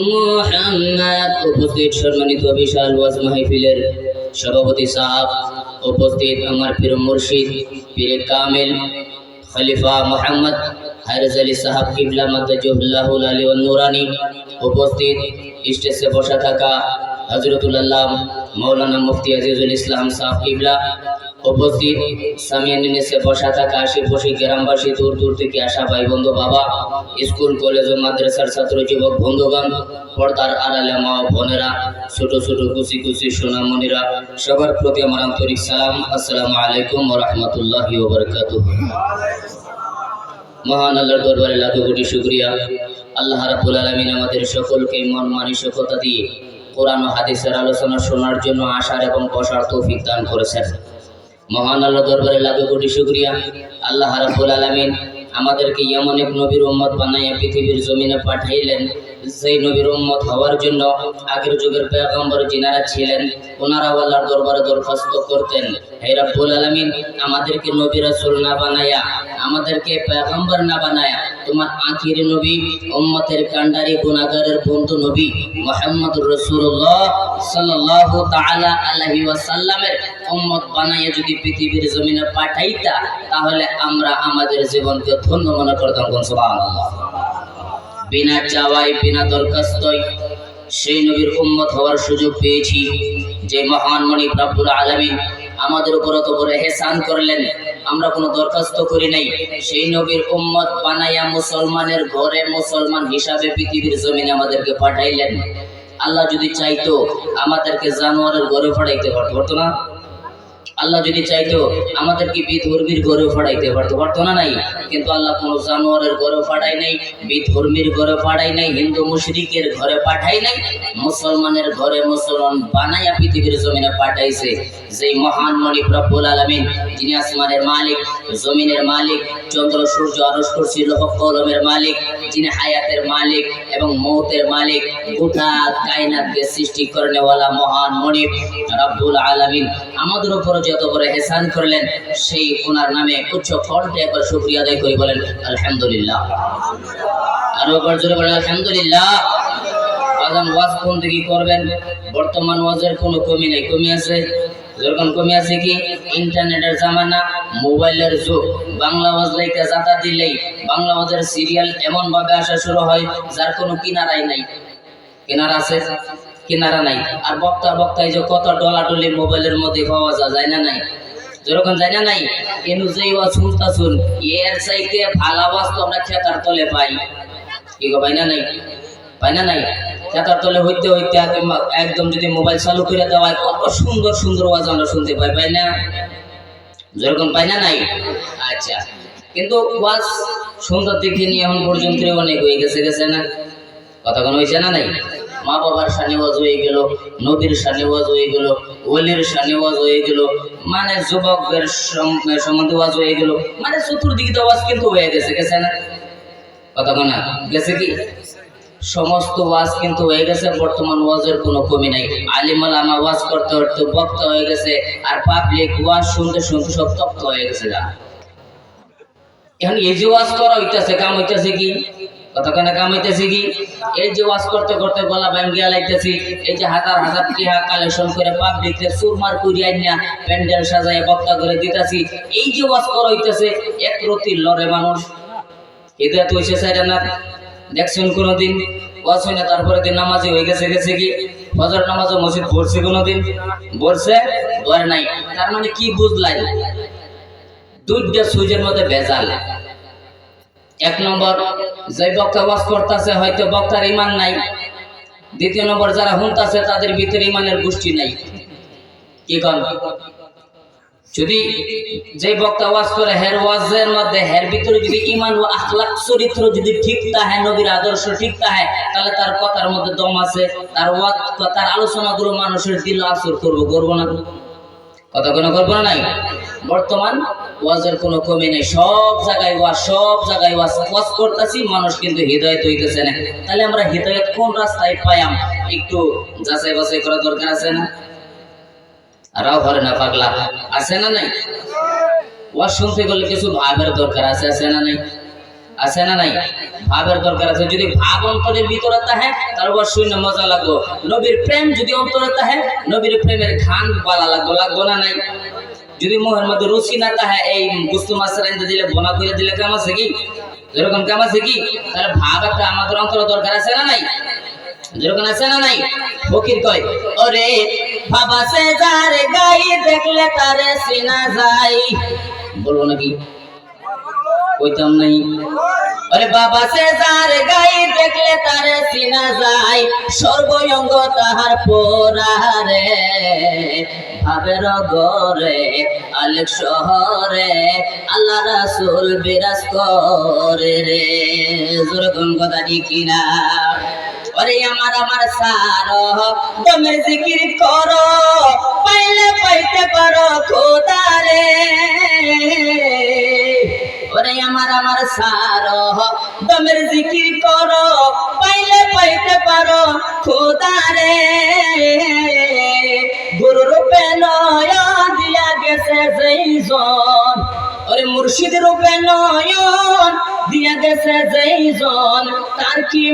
মোহাম্মদ উপস্থিত সম্মানিত বিশাল ওয়াজ মাহফিলের সভাপতি সাহাব, উপস্থিত আমার প্রিয় মুর্শিদ, পীর কামিল, খলিফা মোহাম্মদ হায়রজ আলী সাহাব, কিবলা মাদাজুল্লাহুল আলী নুরানি উপস্থিত স্টেজে বসা থাকা হজরতুল্লাহ মৌলানা মুফতি আজিজুল ইসলাম সাহাব কিবলা উপস্থিত। সামিয়ান নিচে বসা থাকা আশেপাশে গ্রামবাসী দূর দূর থেকে আসা ভাই বন্ধু বাবা, স্কুল, কলেজ ও মাদ্রাসার ছাত্র যুবক বন্ধুগণ, পর্দার আড়ালে মা বোনেরা, ছোট ছোট কুচি কুচি সোনামণিরা, সবার প্রতি আমার আন্তরিক সালাম। আসসালামু আলাইকুম রহমতুল্লাহি মহান আল্লাহর দরবারে লাখো কোটি শুকরিয়া। আল্লাহ রাব্বুল আলামিন আমাদের সকলকে মন মানসিকতা দিয়ে কোরআন ও হাদিসের আলোচনা শোনার জন্য আসার এবং বসার তৌফিক দান করেছেন। মহান আল্লাহ দরবারে লাখো কোটি শুকরিয়া। আল্লাহ রাব্বুল আলামিন আমাদেরকে এমন এক নবীর উম্মত বানাইয়া পৃথিবীর জমিনে পাঠাইলেন সেই নবীর উম্মত হওয়ার জন্য আগের যুগের পেগম্বর যিনারা ছিলেন ওনারা আল্লাহর দরবারে দরখাস্ত করতেন। হে রাব্বুল আলামিন, আমাদেরকে নবী রাসূল না বানায়া আমাদেরকে পেগম্বর না বানায়া তোমার আখির নবী, উম্মতের কান্ডারি গুনাহগারের বন্ধু নবী মুহাম্মদুর রাসূলুল্লাহ সাল্লাল্লাহু তাআলা আলাইহি ওয়াসাল্লামের উম্মত বানাইয়া যদি পৃথিবীর জমিনে পাঠাইতা, তাহলে আমরা আমাদের জীবনকে ধন্য মনে করতাম কোন সুবহানাল্লাহ। বিনা চাওয়াই বিনা দরখাস্তই সেই নবীর উম্মত হওয়ার সুযোগ পেয়েছি। যে মহান মণি রব্বুল আলামিন আমাদের উপর অত বড় হেসান করলেন। আমরা কোনো দরখাস্ত করি নাই। সেই নবীর উম্মত বানাইয়া মুসলমানের ঘরে মুসলমান হিসাবে পৃথিবীর জমিনে আমাদেরকে পাঠাইলেন। আল্লাহ যদি চাইতো, আমাদেরকে জানোয়ারের ঘরে পাঠাইতে পারতো না? আল্লাহ যদি চাইতো, আমাদেরকে বিধর্মীর ঘরে ফাড়াইতে পারতো। পারতো না নাই? কিন্তু আল্লাহ কোনো জানোয়ারের ঘরে ফাড়াই নাই, বিধর্মীর ঘরে ফাড়াই নাই, হিন্দু মুশরিকের ঘরে পাঠাই নাই, মুসলমানের ঘরে মুসলমান বানাইয়া পৃথিবীর জমিনে পাঠাইছে। যেই মহান মণি রব্বুল আলামিন, যিনি আসমানের মালিক, জমিনের মালিক, চন্দ্র, সূর্য আরস লোহ, কলমের মালিক, যিনি হায়াতের মালিক এবং মৌতের মালিক, গোটা কায়নাতকে সৃষ্টি করেনেওয়ালা মহান মণি রব্বুল আলামিন। আমাদের উপর যত বড় হেসান করলেন, সেই ওনার নামে উচ্চ কণ্ঠে একবার শুক্রিয়া আদায় করি বলেন, আলহামদুলিল্লাহ। আরও একবার জোরে বলেন, আলহামদুলিল্লাহ। আজান ওয়াজ কোন দিকে করবেন? বর্তমান ওয়াজের কোনো কমি নেই, কমি আছে? যেরকম কমি আছে কি? ইন্টারনেটের জামানা, মোবাইলের যুগ। বাংলা ওয়াজ লাইতে জাতা দিলেই বাংলা ওয়াজের সিরিয়াল এমন ভাবে আসা শুরু হয়, যার কোনো কিনারাই নাই। কিনারা আছে? কিনারা নাই। আর বক্তা বক্তা এই যে কত ডলাডলি মোবাইলের মধ্যে পাওয়া যায় যায় না নাই? যেরকম যায় না নাই যেই ওয়াজ শুনতা শুন এর চাইতে ভালো তো আমরা খেতার তলে পাই। কি গো, পাই না নাই? পাই না নাই? খেতার তলে হইতে হইতে একদম- যদি মোবাইল চালু করে দেওয়া হয়, কত সুন্দর সুন্দর আওয়াজ আমরা শুনতে পাই পাই না? যেরকম পাই না নাই? আচ্ছা। কিন্তু ওয়াজ সুন্দর দিকে নিয়ে এখন পর্যন্ত অনেক হয়ে গেছে গেছে না? কথা কোনো হয়েছে না নাই? মা বাবার সানিওয়াজ হয়ে গেল, নবীর সানিওয়াজ হয়ে গেল, ওলির সানিওয়াজ হয়ে গেল মানে যুবকদের সম- সম্বন্ধে ওয়াজ হয়ে গেল মানে চতুর্দিকে তো ওয়াজ কিন্তু হয়ে গেছে গেছে না? কথা কোনা গেছে কি? সমস্ত ওয়াজ কিন্তু হয়ে গেছে, বর্তমান ওয়াজের কোনো কমি নাই। আলিমাল আমা ওয়াজ করতে করতে বক্তা হয়ে গেছে, আর পাবলিক ওয়াজ শুনতে শুনতে সব তপ্ত হয়ে গেছে এখন এই যে ওয়াজ করা হইতেছে, কাম হইতেছে কি? কতক্ষণ কাম হইতেছে কি? এই যে ওয়াশ করতে করতে গলা ভাঙ্গিয়া লাইতেছি, এই যে হাজার হাজার টিহা কালেকশন করে পাপ পাবলিককে সুরমার করিয়া নিয়া প্যান্ডেল সাজায় বক্তা করে দিতেছি। এই যে ওয়াশ করা হইতেছে, এক রতি লড়ে মানুষ। এদের তো হইছে সাইডা না দেখছেন কোনোদিন? ওয়াজ হয় না তারপরে দিন নামাজি হয়ে গেছে গেছে কি? ফজর নামাজও মসজিদ পড়ছে কোনোদিন? পড়ছে ধরে নাই। তার মানে কি বুঝলাই দুইটা সুইচের মধ্যে ভেজাল। এক নম্বর যে বক্তা ওয়াজ করতেছে, হয়তো বক্তার ইমান নাই। দ্বিতীয় নম্বর, যারা হুনতাছে, তাদের ভিতরে ইমানের গোষ্ঠী নাই। কি কন? যদি যে বক্তা ওয়াজ করে, হের ওয়াজের মধ্যে, হের ভিতরে যদি ইমান ও আখলাক চরিত্র যদি ঠিক তাহে, নবীর আদর্শ ঠিক তাহে, তাহলে তার কথার মধ্যে দম আছে, তার ওয়াজ, তার আলোচনাগুলো মানুষের দিল আসর করব করব না। কথা কোনো না নাই? বর্তমান ওয়াজের কোনো কমি নেই। সব জায়গায় ওয়াজ, সব জায়গায় ওয়াজ। ওয়াজ করতেছি, মানুষ কিন্তু হৃদয়ত হইতেছে না। তাহলে আমরা হৃদয়ত কোন রাস্তায় পাইয়াম? একটু যাচাই বাছাই করা দরকার আছে না? রাও ঘরে না, পাগলা। আছে না নাই? ওয়াজ শুনতে গেলে কিছু ভাবের দরকার আছে আছে না নাই? আছে না নাই? ভাবের দরকার আছে। যদি ভাব অন্তরের ভিতরে তাহে তার অবশ্যই না মজা লাগবো। নবীর প্রেম যদি অন্তরে তাহে নবীর প্রেমের ঘান পালা লাগবো। লাগবো না নাই? যদি মোহের মধ্যে রুচি না তাহে এই গুস্তু মাছের আনতে দিলে বোনা করে দিলে কেমন আছে কি? যেরকম কেমন আছে কি? তাহলে ভাব একটা আমাদের অন্তর দরকার আছে না নাই? যেরকম আছে না নাই? ফকির কয়, ওরে বাবা সে যার গাই দেখলে তারে সিনা যাই বলব নাকি? কইতাম নাই। আরে বাবা, সে যার গাই দেখলে তারে সিনা যায় সর্বঙ্গ তাহার পোরারে ভাবের গরে আলেক শহরে, আল্লাহ রাসূল বিরাজ করে রে। যেরকম কথা ঠিক না ওরে আমার আমার সারো দমের জিকির করো, পাইলে পাইতে পারো আমার সার। তোমের জিকির করো, পাইলে পাইতে পারো খোদারে গুরু রূপে নয় দিয়া গেছে যেই জন। ওরে মুর্শিদ রূপে নয়ন দিয়া গেছে যেই জন। তার কি